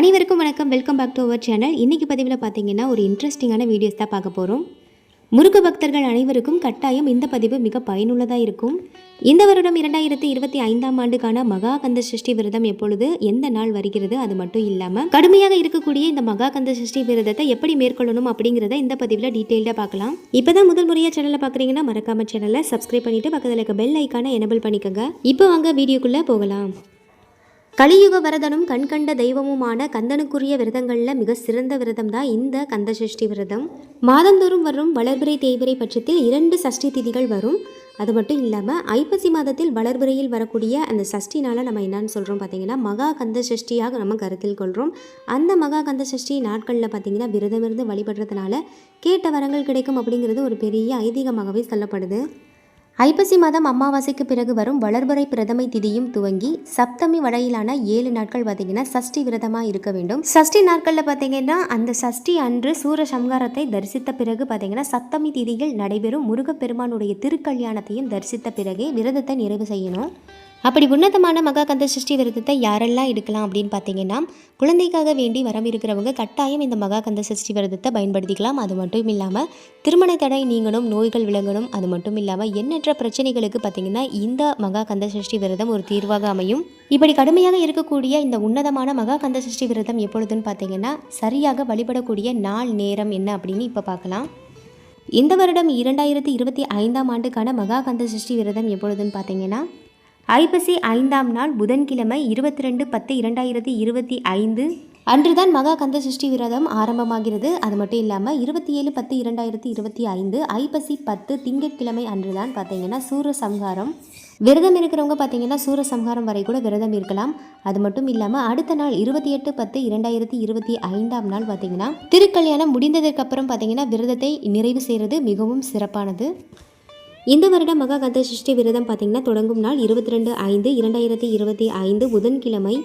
அனைவருக்கும் வணக்கம். Welcome back to our channel இன்றைக்கி பதிவில் பார்த்தீங்கன்னா ஒரு இன்ட்ரெஸ்டிங்கான வீடியோஸ் தான் பார்க்க போகிறோம் முருக பக்தர்கள் அனைவருக்கும் கட்டாயம் இந்த பதிவு மிக பயனுள்ளதாக இருக்கும். இந்த வருடம் இரண்டாயிரத்தி இருபத்தி ஐந்தாம் ஆண்டுக்கான மகா கந்த சஷ்டி விரதம் எப்பொழுது எந்த நாள் வருகிறது அது மட்டும் இல்லாமல் கடுமையாக இருக்கக்கூடிய இந்த மகா கந்த சஷ்டி விரதத்தை எப்படி மேற்கொள்ளணும் அப்படிங்கிறத இந்த பதிவில் டீட்டெயில்டாக பார்க்கலாம். இப்போ தான் முதல் முறையாக சேனலை பார்க்குறீங்கன்னா மறக்காம சேனலை சப்ஸ்கிரைப் பண்ணிட்டு பக்கத்தில் இருக்க பெல் ஐக்கானை எனபிள் பண்ணிக்கோங்க. இப்போ வாங்க வீடியோக்குள்ளே போகலாம். கலியுக வரதனும் கண்கண்ட தெய்வமுமான கந்தனுக்குரிய விரதங்களில் மிக சிறந்த விரதம் தான் இந்த கந்த சஷ்டி விரதம். மாதந்தோறும் வரும் வளர்பிறை தேய்பிறை பட்சத்தில் இரண்டு சஷ்டி திதிகள் வரும். அது மட்டும் இல்லாமல் ஐப்பசி மாதத்தில் வளர்பிறையில் வரக்கூடிய அந்த சஷ்டினால் நம்ம என்னன்னு சொல்கிறோம் பார்த்தீங்கன்னா மகா கந்த சஷ்டியாக நம்ம கருத்தில் கொள்கிறோம் அந்த மகா கந்த சஷ்டி நாட்களில் பார்த்தீங்கன்னா விரதம் இருந்து வழிபடுறதுனால கேட்ட வரங்கள் கிடைக்கும் அப்படிங்கிறது ஒரு பெரிய ஐதீகமாகவே சொல்லப்படுது. ஐப்பசி மாதம் அமாவாசைக்கு பிறகு வரும் வளர்பறை பிரதமை திதியும் துவங்கி சப்தமி வரையிலான ஏழு நாட்கள் பார்த்தீங்கன்னா சஷ்டி விரதமாக இருக்க வேண்டும். சஷ்டி நாட்களில் பார்த்தீங்கன்னா அந்த சஷ்டி அன்று சூர சம்ஹாரத்தை தரிசித்த பிறகு பார்த்தீங்கன்னா சப்தமி திதியில் நடைபெறும் முருகப்பெருமானுடைய திருக்கல்யாணத்தையும் தரிசித்த பிறகே விரதத்தை நிறைவு செய்யணும். அப்படி உன்னதமான மகா கந்த சஷ்டி விரதத்தை யாரெல்லாம் எடுக்கலாம் அப்படின்னு பார்த்தீங்கன்னா குழந்தைக்காக வேண்டி வரம் இருக்கிறவங்க கட்டாயம் இந்த மகா கந்த சஷ்டி விரதத்தை பயன்படுத்திக்கலாம். அது மட்டும் இல்லாமல் திருமண தடை நீங்கணும் நோய்கள் விளங்கணும் அது மட்டும் இல்லாமல் எண்ணற்ற பிரச்சனைகளுக்கு பார்த்தீங்கன்னா இந்த மகா கந்த சஷ்டி விரதம் ஒரு தீர்வாக அமையும். இப்படி கடுமையாக இருக்கக்கூடிய இந்த உன்னதமான மகா கந்த சஷ்டி விரதம் எப்பொழுதுன்னு பார்த்தீங்கன்னா சரியாக வழிபடக்கூடிய நாள் நேரம் என்ன அப்படின்னு இப்போ பார்க்கலாம். இந்த வருடம் இரண்டாயிரத்தி இருபத்தி ஐந்தாம் ஆண்டுக்கான மகா கந்த சஷ்டி விரதம் எப்பொழுதுன்னு பார்த்தீங்கன்னா ஐப்பசி ஐந்தாம் நாள் புதன்கிழமை இருபத்தி ரெண்டு பத்து இரண்டாயிரத்தி இருபத்தி ஐந்து. அன்றுதான் மகா கந்த சஷ்டி விரதம் ஆரம்பமாகிறது. அது மட்டும் இல்லாமல் இருபத்தி ஏழு பத்து இரண்டாயிரத்தி இருபத்தி ஐந்து ஐப்பசி பத்து திங்கட்கிழமை அன்றுதான் பார்த்தீங்கன்னா சூர சம்ஹாரம் விரதம் இருக்கிறவங்க பார்த்தீங்கன்னா சூர சம்ஹாரம் வரை கூட விரதம் இருக்கலாம். அது மட்டும் இல்லாமல் அடுத்த நாள் இருபத்தி எட்டு பத்து இரண்டாயிரத்தி இருபத்தி ஐந்தாம் நாள் பார்த்தீங்கன்னா திருக்கல்யாணம் முடிந்ததுக்கப்புறம் பார்த்தீங்கன்னா விரதத்தை நிறைவு செய்கிறது மிகவும் சிறப்பானது. இந்த வருடம் மகா கந்த சஷ்டி விரதம் பார்த்திங்கன்னா தொடங்கும் நாள் இருபத்தி ரெண்டு ஐந்து இரண்டாயிரத்தி இருபத்தி ஐந்து புதன்கிழமை.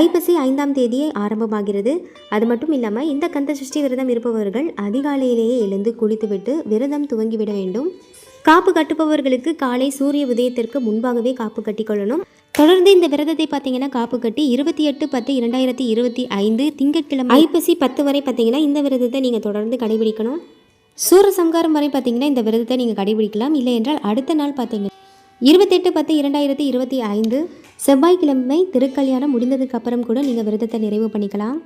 ஐப்பசி ஐந்தாம் தேதியே ஆரம்பமாகிறது. அது மட்டும் இல்லாமல் இந்த கந்த சஷ்டி விரதம் இருப்பவர்கள் அதிகாலையிலேயே எழுந்து குளித்துவிட்டு விரதம் துவங்கிவிட வேண்டும். காப்பு கட்டுபவர்களுக்கு காலை சூரிய உதயத்திற்கு முன்பாகவே காப்பு கட்டிக்கொள்ளணும் தொடர்ந்து இந்த விரதத்தை பார்த்தீங்கன்னா காப்பு கட்டி இருபத்தி எட்டு பத்து இரண்டாயிரத்தி இருபத்தி ஐந்து திங்கட்கிழமை ஐப்பசி பத்து வரை பார்த்தீங்கன்னா இந்த விரதத்தை நீங்கள் தொடர்ந்து கடைபிடிக்கணும். சூரசம்காரம் வரை பார்த்தீங்கன்னா இந்த விரதத்தை நீங்கள் கடைபிடிக்கலாம். இல்லை என்றால் அடுத்த நாள் பார்த்தீங்கன்னா இருபத்தெட்டு பத்து இரண்டாயிரத்தி இருபத்தி ஐந்து செவ்வாய்க்கிழமை திருக்கல்யாணம் முடிந்ததுக்கு அப்புறம் கூட நீங்கள் விரதத்தை நிறைவு பண்ணிக்கலாம்.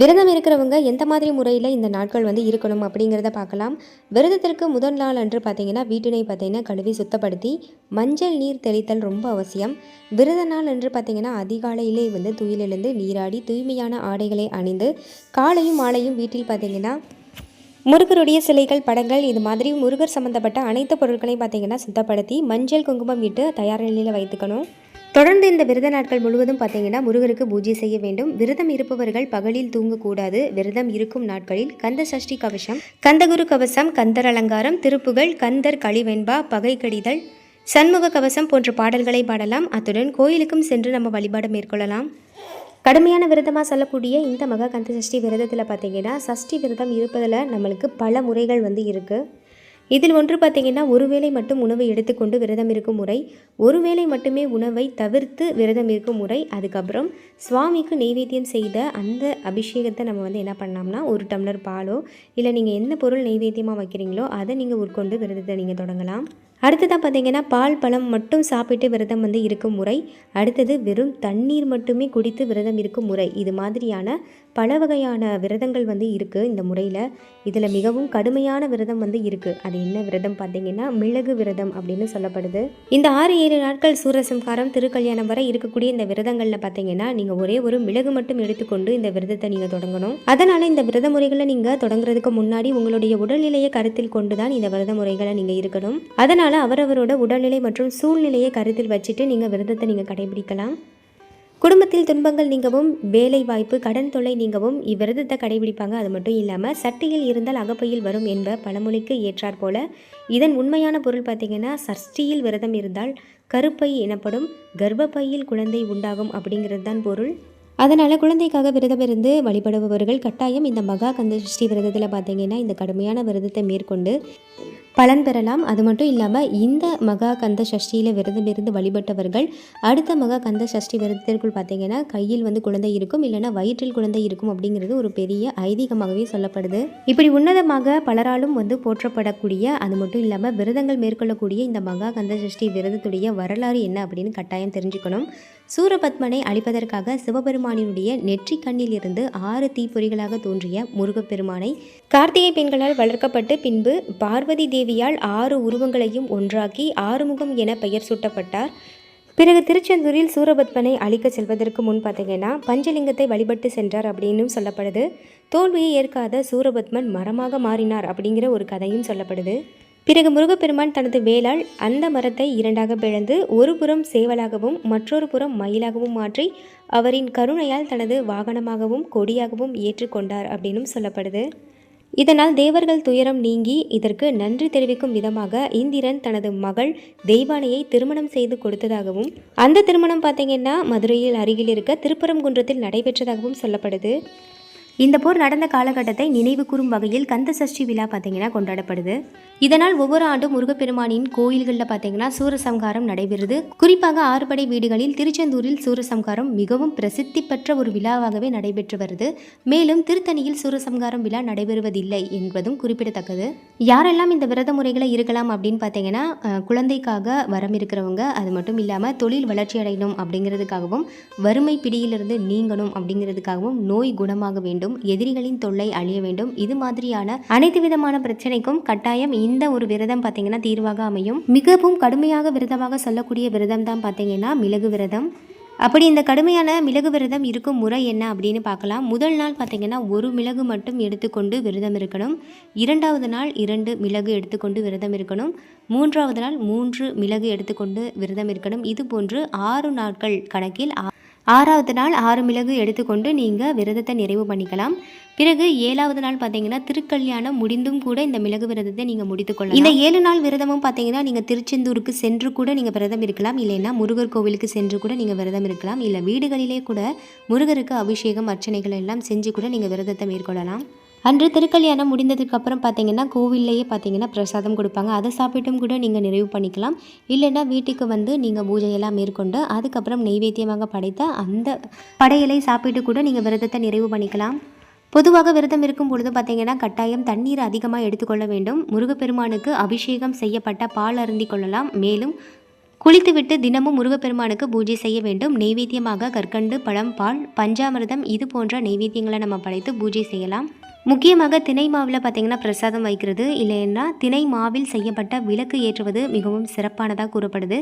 விரதம் இருக்கிறவங்க எந்த மாதிரி முறையில் இந்த நாட்கள் வந்து இருக்கணும் அப்படிங்கிறத பார்க்கலாம். விரதத்திற்கு முதல் நாள் அன்று பார்த்தீங்கன்னா வீட்டினை பார்த்தீங்கன்னா கழுவி சுத்தப்படுத்தி மஞ்சள் நீர் தெளித்தல் ரொம்ப அவசியம். விரத நாள் அன்று பார்த்தீங்கன்னா அதிகாலையிலே வந்து துயிலெழுந்து நீராடி தூய்மையான ஆடைகளை அணிந்து காலையும் மாலையும் வீட்டில் பார்த்தீங்கன்னா முருகருடைய சிலைகள் படங்கள் இது மாதிரி முருகர் சம்மந்தப்பட்ட அனைத்து பொருட்களையும் பார்த்தீங்கன்னா சுத்தப்படுத்தி மஞ்சள் குங்குமம் விட்டு தயார் நிலையில் வைத்துக்கணும். தொடர்ந்து இந்த விரத நாட்கள் முழுவதும் பார்த்தீங்கன்னா முருகருக்கு பூஜை செய்ய வேண்டும். விரதம் இருப்பவர்கள் பகலில் தூங்கக்கூடாது. விரதம் இருக்கும் நாட்களில் கந்த சஷ்டி கவசம் கந்தகுரு கவசம் கந்தர் அலங்காரம் திருப்புகள் கந்தர் களிவெண்பா பகை கடிதல் சண்முக கவசம் போன்ற பாடல்களை பாடலாம். அத்துடன் கோயிலுக்கும் சென்று நம்ம வழிபாடு மேற்கொள்ளலாம். கடுமையான விரதமாக சொல்லக்கூடிய இந்த மகா கந்த சஷ்டி விரதத்தில் பார்த்தீங்கன்னா சஷ்டி விரதம் இருப்பதில் நம்மளுக்கு பல முறைகள் வந்து இருக்குது இதில் ஒன்று பார்த்தீங்கன்னா ஒருவேளை மட்டும் உணவை எடுத்துக்கொண்டு விரதம் இருக்கும் முறை ஒருவேளை மட்டுமே உணவை தவிர்த்து விரதம் இருக்கும் முறை அதுக்கப்புறம் சுவாமிக்கு நெய்வேத்தியம் செய்த அந்த அபிஷேகத்தை நம்ம வந்து என்ன பண்ணோம்னா ஒரு டம்ளர் பாலோ இல்லை நீங்கள் எந்த பொருள் நெய்வேத்தியமாக வைக்கிறீங்களோ அதை நீங்கள் உட்கொண்டு விரதத்தை நீங்கள் தொடங்கலாம். அடுத்ததாக பார்த்தீங்கன்னா பால் பழம் மட்டும் சாப்பிட்டு விரதம் வந்து இருக்கும் முறை. அடுத்தது வெறும் தண்ணீர் மட்டுமே குடித்து விரதம் இருக்கும் முறை. இது மாதிரியான பல வகையான விரதங்கள் வந்து இருக்குது இந்த முறையில். இதில் மிகவும் கடுமையான விரதம் வந்து இருக்குது அது என்ன விரதம் பார்த்தீங்கன்னா மிளகு விரதம் அப்படின்னு சொல்லப்படுது. இந்த ஆறு ஏழு நாட்கள் சூரசம்ஹாரம் திருக்கல்யாணம் வரை இருக்கக்கூடிய இந்த விரதங்களில் பார்த்தீங்கன்னா நீங்கள் ஒரே ஒரு மிளகு மட்டும் எடுத்துக்கொண்டு இந்த விரதத்தை நீங்கள் தொடங்கணும். அதனால் இந்த விரத முறைகளை நீங்கள் தொடங்குறதுக்கு முன்னாடி உங்களுடைய உடல்நிலையை கருத்தில் கொண்டு தான் இந்த விரத முறைகளை நீங்கள் இருக்கணும். அதனால் அவரவரோட உடல்நிலை மற்றும் சூழ்நிலையை கருத்தில் வச்சுட்டு நீங்கள் விரதத்தை நீங்கள் கடைபிடிக்கலாம். குடும்பத்தில் துன்பங்கள் நீங்கவும் வேலை வாய்ப்பு கடன் தொல்லை நீங்கவும் இவ்விரதத்தை கடைபிடிப்பாங்க. அது மட்டும் இல்லாமல் சட்டியில் இருந்தால் அகப்பையில் வரும் என்ப பழமொழிக்கு ஏற்றாற் போல இதன் உண்மையான பொருள் பார்த்திங்கன்னா சஷ்டியில் விரதம் இருந்தால் கருப்பை எனப்படும் கர்ப்பப்பையில் குழந்தை உண்டாகும் அப்படிங்கிறது தான் பொருள். அதனால் குழந்தைக்காக விரதம் இருந்து வழிபடுபவர்கள் கட்டாயம் இந்த மகா கந்த சஷ்டி விரதத்தில் பார்த்தீங்கன்னா இந்த கடுமையான விரதத்தை மேற்கொண்டு பலன் பெறலாம். அது மட்டும் இல்லாமல் இந்த மகா கந்த சஷ்டியில் விரதம் இருந்து வழிபட்டவர்கள் அடுத்த மகா கந்த சஷ்டி விரதத்திற்குள் பார்த்தீங்கன்னா கையில் வந்து குழந்தை இருக்கும் இல்லைன்னா வயிற்றில் குழந்தை இருக்கும் அப்படிங்கிறது ஒரு பெரிய ஐதீகமாகவே சொல்லப்படுது. இப்படி உன்னதமாக பலராலும் வந்து போற்றப்படக்கூடிய அது மட்டும் இல்லாமல் விரதங்கள் மேற்கொள்ளக்கூடிய இந்த மகா கந்த சஷ்டி விரதத்துடைய வரலாறு என்ன அப்படின்னு கட்டாயம் தெரிஞ்சுக்கணும். சூரபத்மனை அழிப்பதற்காக சிவபெருமானினுடைய நெற்றி கண்ணில் இருந்து ஆறு தீப்பொறிகளாக தோன்றிய முருகப்பெருமானை கார்த்திகை பெண்களால் வளர்க்கப்பட்டு பின்பு பார் பார்வதி தேவியால் ஆறு உருவங்களையும் ஒன்றாக்கி ஆறுமுகம் என பெயர் சூட்டப்பட்டார். பிறகு திருச்செந்தூரில் சூரபத்மனை அழிக்க செல்வதற்கு முன் பார்த்தீங்கன்னா பஞ்சலிங்கத்தை வழிபட்டு சென்றார் அப்படின்னும் சொல்லப்படுது. தோல்வியை ஏற்காத சூரபத்மன் மரமாக மாறினார் அப்படிங்கிற ஒரு கதையும் சொல்லப்படுது. பிறகு முருகப்பெருமான் தனது வேளால் அந்த மரத்தை இரண்டாக பிளந்து ஒரு புறம் சேவலாகவும் மற்றொரு புறம் மயிலாகவும் மாற்றி அவரின் கருணையால் தனது வாகனமாகவும் கொடியாகவும் ஏற்றுக்கொண்டார் அப்படின்னும் சொல்லப்படுது. இதனால் தேவர்கள் துயரம் நீங்கி இதற்கு நன்றி தெரிவிக்கும் விதமாக இந்திரன் தனது மகள் தெய்வானையை திருமணம் செய்து கொடுத்ததாகவும் அந்த திருமணம் பார்த்தீங்கன்னா மதுரையில் அருகில் இருக்க திருப்பரங்குன்றத்தில் நடைபெற்றதாகவும் சொல்லப்படுது. இந்த போர் நடந்த காலகட்டத்தை நினைவு கூறும் வகையில் கந்த சஷ்டி விழா பார்த்தீங்கன்னா கொண்டாடப்படுது. இதனால் ஒவ்வொரு ஆண்டும் முருகப்பெருமானின் கோயில்களில் பார்த்தீங்கன்னா சூரசம்ஹாரம் நடைபெறுது. குறிப்பாக ஆறுபடை வீடுகளில் திருச்செந்தூரில் சூரசம்ஹாரம் மிகவும் பிரசித்தி பெற்ற ஒரு விழாவாகவே நடைபெற்று வருது. மேலும் திருத்தணியில் சூரசம்ஹாரம் விழா நடைபெறுவதில்லை என்பதும் குறிப்பிடத்தக்கது. யாரெல்லாம் இந்த விரத முறைகளை இருக்கலாம் அப்படின்னு பார்த்தீங்கன்னா குழந்தைக்காக வரம் இருக்கிறவங்க அது மட்டும் இல்லாமல் தொழில் வளர்ச்சி அடையணும் அப்படிங்கிறதுக்காகவும் வறுமை பிடியிலிருந்து நீங்கணும் அப்படிங்கிறதுக்காகவும் நோய் குணமாக வேண்டும் எதிரிகளின் தொல்லை அழிய வேண்டும். இது மாதிரியான அனைத்து விதமான பிரச்சனைக்கும் கட்டாயம் இந்த ஒரு விரதம் பார்த்தீங்கன்னா தீர்வாக அமையும். மிகவும் கடுமையாக விரதமாக சொல்லக்கூடிய விரதம் தான் பார்த்தீங்கன்னா மிளகு விரதம். அப்படி இந்த கடுமையான மிளகு விரதம் இருக்கும் முறை என்ன அப்படின்னு பார்க்கலாம். முதல் நாள் பார்த்தீங்கன்னா ஒரு மிளகு மட்டும் எடுத்துக்கொண்டு விரதம் இருக்கணும். இரண்டாவது நாள் இரண்டு மிளகு எடுத்துக்கொண்டு விரதம் இருக்கணும். மூன்றாவது நாள் மூன்று மிளகு எடுத்துக்கொண்டு விரதம் இருக்கணும். இது போன்று ஆறு நாட்கள் கணக்கில் ஆறாவது நாள் ஆறு மிளகு எடுத்துக்கொண்டு நீங்கள் விரதத்தை நிறைவு பண்ணிக்கலாம். பிறகு ஏழாவது நாள் பார்த்தீங்கன்னா திருக்கல்யாணம் முடிந்தும் கூட இந்த மிளகு விரதத்தை நீங்கள் முடித்துக்கொள்ளலாம் இந்த ஏழு நாள் விரதமும் பார்த்தீங்கன்னா நீங்கள் திருச்செந்தூருக்கு சென்று கூட நீங்கள் விரதம் இருக்கலாம். இல்லைன்னா முருகர் கோவிலுக்கு சென்று கூட நீங்கள் விரதம் இருக்கலாம். இல்லை வீடுகளிலே கூட முருகருக்கு அபிஷேகம் அர்ச்சனைகள் எல்லாம் செஞ்சு கூட நீங்கள் விரதத்தை மேற்கொள்ளலாம். அன்று திருக்கல்யாணம் முடிந்ததுக்கு அப்புறம் பார்த்தீங்கன்னா கோவில்லையே பார்த்தீங்கன்னா பிரசாதம் கொடுப்பாங்க. அதை சாப்பிட்டும் கூட நீங்கள் நிறைவு பண்ணிக்கலாம். இல்லைன்னா வீட்டுக்கு வந்து நீங்கள் பூஜையெல்லாம் மேற்கொண்டு அதுக்கப்புறம் நெய்வேத்தியமாக படைத்த அந்த படையலை சாப்பிட்டு கூட நீங்கள் விரதத்தை நிறைவு பண்ணிக்கலாம். பொதுவாக விரதம் இருக்கும் பொழுது பார்த்தீங்கன்னா கட்டாயம் தண்ணீர் அதிகமாக எடுத்துக்கொள்ள வேண்டும். முருகப்பெருமானுக்கு அபிஷேகம் செய்யப்பட்ட பால் அருந்திக் கொள்ளலாம். மேலும் குளித்துவிட்டு தினமும் முருகப்பெருமானுக்கு பூஜை செய்ய வேண்டும். நெய்வேத்தியமாக கற்கண்டு பழம் பால் பஞ்சாமிரதம் இது போன்ற நெய்வேத்தியங்களை நம்ம படைத்து பூஜை செய்யலாம். முக்கியமாக திணை மாவில் பார்த்திங்கன்னா பிரசாதம் வைக்கிறது. இல்லைன்னா திணை மாவில் செய்யப்பட்ட விளக்கு ஏற்றுவது மிகவும் சிறப்பானதாக கூறப்படுது.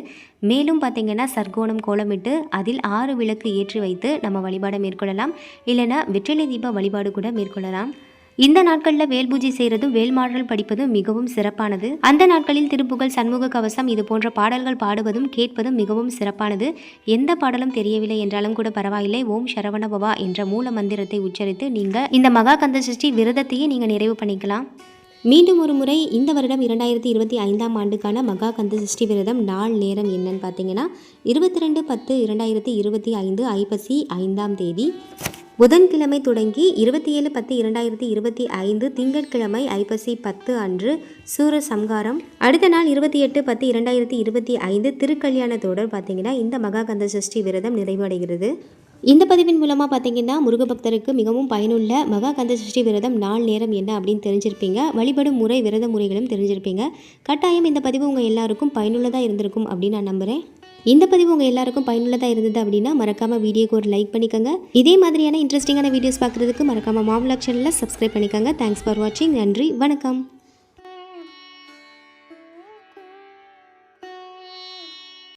மேலும் பார்த்தீங்கன்னா சர்க்கோணம் கோலமிட்டு அதில் ஆறு விளக்கு ஏற்றி வைத்து நம்ம வழிபாடை மேற்கொள்ளலாம். இல்லைன்னா வெற்றிலை தீப வழிபாடு கூட மேற்கொள்ளலாம். இந்த நாட்களில் வேல் பூஜை செய்கிறதும் வேல்மாடல் படிப்பதும் மிகவும் சிறப்பானது. அந்த நாட்களில் திருப்புகழ் சண்முக கவசம் இது போன்ற பாடல்கள் பாடுவதும் கேட்பதும் மிகவும் சிறப்பானது. எந்த பாடலும் தெரியவில்லை என்றாலும் கூட பரவாயில்லை. ஓம் சரவண பவா என்ற மூல மந்திரத்தை உச்சரித்து நீங்கள் இந்த மகா கந்த சஷ்டி விரதத்தையே நீங்கள் நிறைவு பண்ணிக்கலாம். மீண்டும் ஒரு முறை இந்த வருடம் இரண்டாயிரத்தி இருபத்தி ஐந்தாம் ஆண்டுக்கான மகா கந்த சஷ்டி விரதம் நாள் நேரம் என்னன்னு பார்த்தீங்கன்னா இருபத்தி ரெண்டு பத்து இரண்டாயிரத்தி இருபத்தி ஐந்து ஐப்பசி ஐந்தாம் தேதி. புதன்கிழமை தொடங்கி இருபத்தி ஏழு பத்து இரண்டாயிரத்தி இருபத்தி ஐந்து திங்கட்கிழமை ஐப்பசி பத்து அன்று சூர சம்ஹாரம். அடுத்த நாள் இருபத்தி எட்டு பத்து இரண்டாயிரத்தி இருபத்தி ஐந்து திருக்கல்யாணத்தோடு பார்த்தீங்கன்னா இந்த மகா கந்த சஷ்டி விரதம் நிறைவடைகிறது. இந்த பதிவின் மூலமாக பார்த்தீங்கன்னா முருக பக்தருக்கு மிகவும் பயனுள்ள மகா கந்த சஷ்டி விரதம் நாள் நேரம் என்ன அப்படின்னு தெரிஞ்சிருப்பீங்க. வழிபடும் முறை விரத முறைகளும் தெரிஞ்சிருப்பீங்க. கட்டாயம் இந்த பதிவு உங்கள் எல்லாருக்கும் பயனுள்ளதாக இருந்திருக்கும் அப்படின்னு நான் நம்புகிறேன் இந்த பதிவு உங்கள் எல்லாருக்கும் பயனுள்ளதாக இருந்தது அப்படின்னா மறக்காமல் வீடியோக்கு ஒரு லைக் பண்ணிக்கோங்க. இதே மாதிரியான இன்ட்ரெஸ்டிங்கான வீடியோஸ் பார்க்குறதுக்கு மறக்காமல் மாவ்லாக் சேனலில் சப்ஸ்கிரைப் பண்ணிக்கோங்க. தேங்க்ஸ் ஃபார் வாட்சிங் நன்றி. வணக்கம்.